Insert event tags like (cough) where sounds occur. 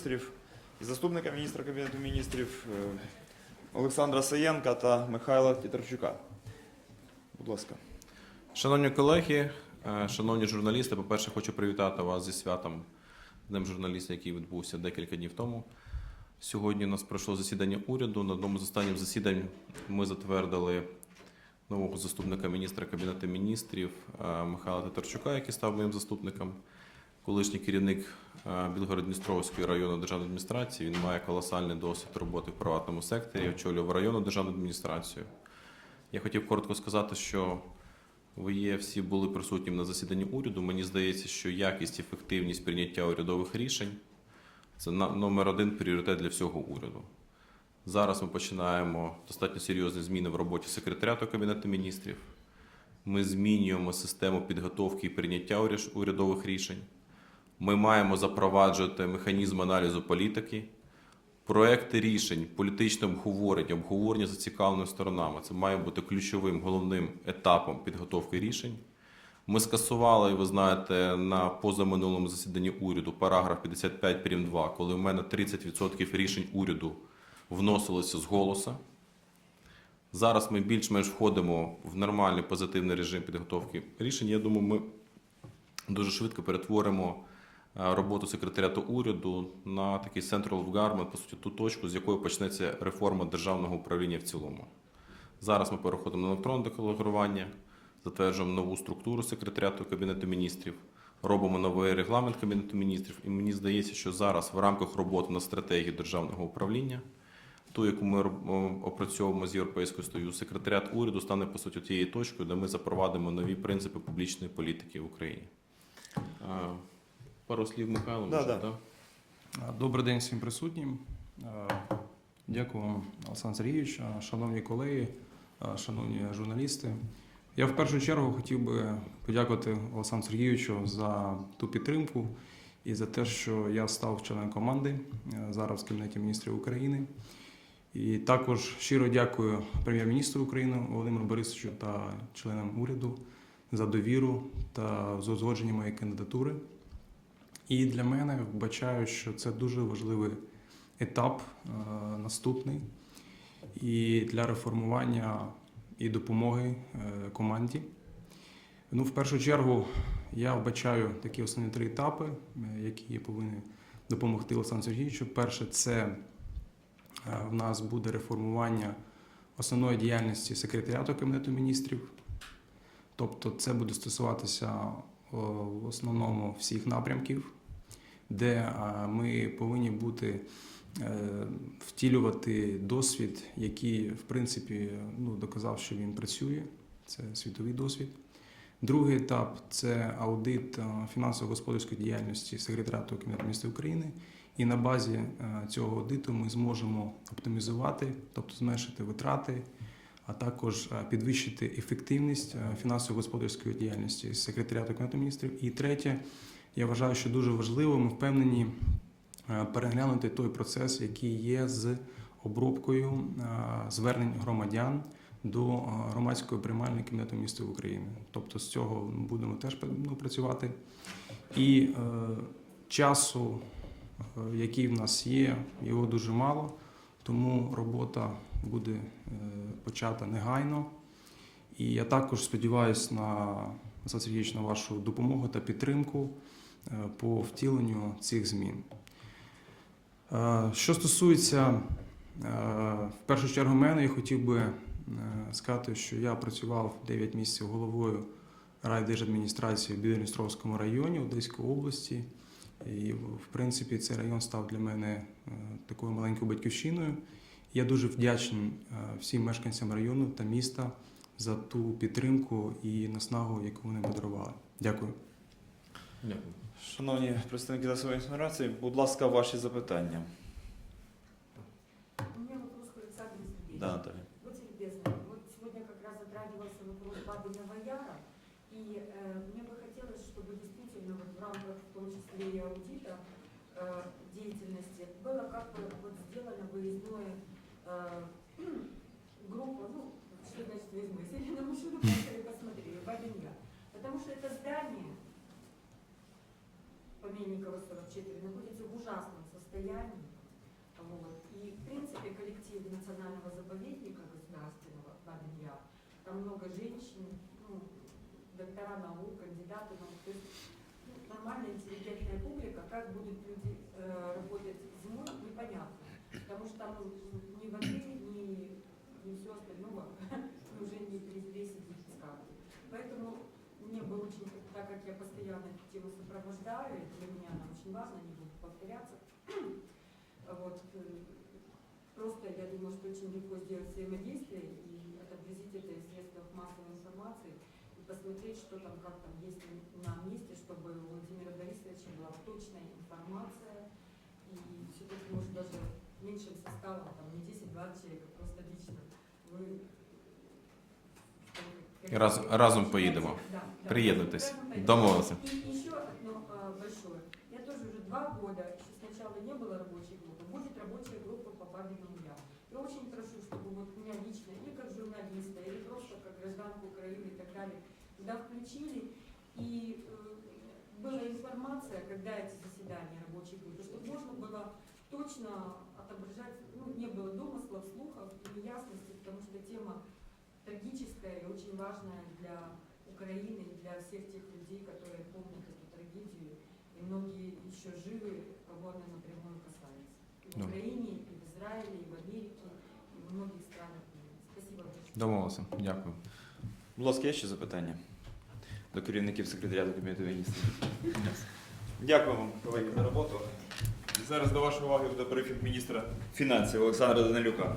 міністрів і заступника міністра Кабінету міністрів е, Олександра Саєнка та Михайла Тітарчука. Будь ласка. Шановні колеги, е, шановні журналісти, по-перше, хочу привітати вас зі святом Днем журналіста, який відбувся декілька днів тому. Сьогодні у нас пройшло засідання уряду. На одному з останніх засідань ми затвердили нового заступника міністра Кабінету міністрів е, Михайла Татарчука, який став моїм заступником. Колишній керівник е, Білгород-Дністровської районної державної адміністрації. Він має колосальний досвід роботи в приватному секторі, очолював районну державну адміністрацію. Я хотів коротко сказати, що ви є всі були присутні на засіданні уряду. Мені здається, що якість, ефективність прийняття урядових рішень це номер один пріоритет для всього уряду. Зараз ми починаємо достатньо серйозні зміни в роботі секретаріату Кабінету міністрів. Ми змінюємо систему підготовки і прийняття урядових рішень. Ми маємо запроваджувати механізм аналізу політики. Проекти рішень, політичне обговорення, обговорення з зацікавленими сторонами це має бути ключовим головним етапом підготовки рішень. Ми скасували, ви знаєте, на позаминулому засіданні уряду параграф 55 прим. 2, коли в мене 30% рішень уряду вносилося з голоса. Зараз ми більш-менш входимо в нормальний позитивний режим підготовки рішень. Я думаю, ми дуже швидко перетворимо роботу секретаріату уряду на такий central government, по суті, ту точку, з якої почнеться реформа державного управління в цілому. Зараз ми переходимо на електронне декларування, затверджуємо нову структуру секретаріату Кабінету міністрів, робимо новий регламент Кабінету міністрів. І мені здається, що зараз в рамках роботи над стратегією державного управління, ту, яку ми опрацьовуємо з Європейською Союзу, секретаріат уряду стане по суті тією точкою, де ми запровадимо нові принципи публічної політики в Україні. Пару слів Михайло, Да, може, да. так? Добрий день всім присутнім. Дякую вам, Олександр Сергійович, шановні колеги, шановні журналісти. Я в першу чергу хотів би подякувати Олександру Сергійовичу за ту підтримку і за те, що я став членом команди зараз в Кабінеті міністрів України. І також щиро дякую прем'єр-міністру України Володимиру Борисовичу та членам уряду за довіру та за узгодження моєї кандидатури. І для мене вбачаю, що це дуже важливий етап е, наступний і для реформування і допомоги е, команді. Ну, в першу чергу, я вбачаю такі основні три етапи, е, які повинні допомогти Олександру Сергійовичу. Перше, це в нас буде реформування основної діяльності секретаріату Кабінету міністрів. Тобто, це буде стосуватися в основному всіх напрямків, де е, ми повинні бути е, втілювати досвід, який, в принципі, ну, доказав, що він працює. Це світовий досвід. Другий етап це аудит е, фінансово-господарської діяльності секретаріату Кабінету міністрів України. І на базі цього аудиту ми зможемо оптимізувати, тобто зменшити витрати, а також підвищити ефективність фінансово-господарської діяльності секретаріату Кабінету міністрів. І третє, я вважаю, що дуже важливо, ми впевнені е, переглянути той процес, який є з обробкою е, звернень громадян до е, громадської приймальної Кабінету міністрів України. Тобто з цього будемо теж ну, працювати. І е, часу, який в нас є, його дуже мало, тому робота буде почата негайно. І я також сподіваюся на Олександр на вашу допомогу та підтримку по втіленню цих змін. Е, Що стосується е, в першу чергу мене, я хотів би е, сказати, що я працював 9 місяців головою райдержадміністрації в Білорістровському районі Одеської області. І, в принципі, цей район став для мене е, такою маленькою батьківщиною. Я дуже вдячний е, всім мешканцям району та міста за ту підтримку і наснагу, яку вони подарували. Дякую. Дякую. Шановні представники засобів інформації, будь ласка, ваші запитання. У меня вопрос к Александру Сергеевичу. Да, Наталья. Будьте любезны, вот сегодня как раз затрагивался вопрос Бабиного Яра, и э, мне бы хотелось, чтобы действительно вот в рамках, в том числе и аудита э, деятельности, было как бы вот сделано выездное э, (clears throat) группа, ну, что значит выездной, сели (laughs) на машину, поехали, посмотрели, Бабин Яр. Потому что это здание, Поменникова 44, находится в ужасном состоянии. Вот. И, в принципе, коллектив национального заповедника государственного Яр, там много женщин, ну, доктора наук, кандидаты наук, то есть ну, нормальная интеллигентная публика, как будут люди э, работать зимой, непонятно. Потому что там ни воды, ни, ни как я постоянно эту тему сопровождаю, и для меня она очень важна, не буду повторяться, (clears throat) вот, э, просто я думаю, что очень легко сделать взаимодействие и отобразить это в средствах массовой информации и посмотреть, что там, как там есть на месте, чтобы у Владимира Борисовича была точная информация. И все-таки, может, даже меньшим составом, там, не 10-20 человек, а просто лично вы І раз- разом поїдемо. Да, да. Приєднуйтесь. Разом поїдемо. Домовилися. И еще одно а, большое. Я тоже уже два года, еще сначала не было рабочей группы, будет рабочая группа по Бабиному Яру. Я очень прошу, чтобы вот меня лично, или как журналиста, или просто как гражданку Украины и так далее, туда включили, и э, была информация, когда эти заседания рабочей группы, чтобы можно было точно отображать, ну, не было домыслов, слухов и неясности, потому что тема трагическая и очень важная для Украины и для всех тех людей, которые помнят эту трагедию, и многие еще живы, кого она напрямую касается. И в Да. Украине, и в Израиле, и в Америке, и в многих странах мира. Спасибо большое. Домовилися. Дякую. Будь ласка, є ще запитання до керівників секретаріату Кабінету міністрів? Дякую вам, колеги, за роботу. І зараз до вашої уваги буде брифінг міністра фінансів Олександра Данилюка.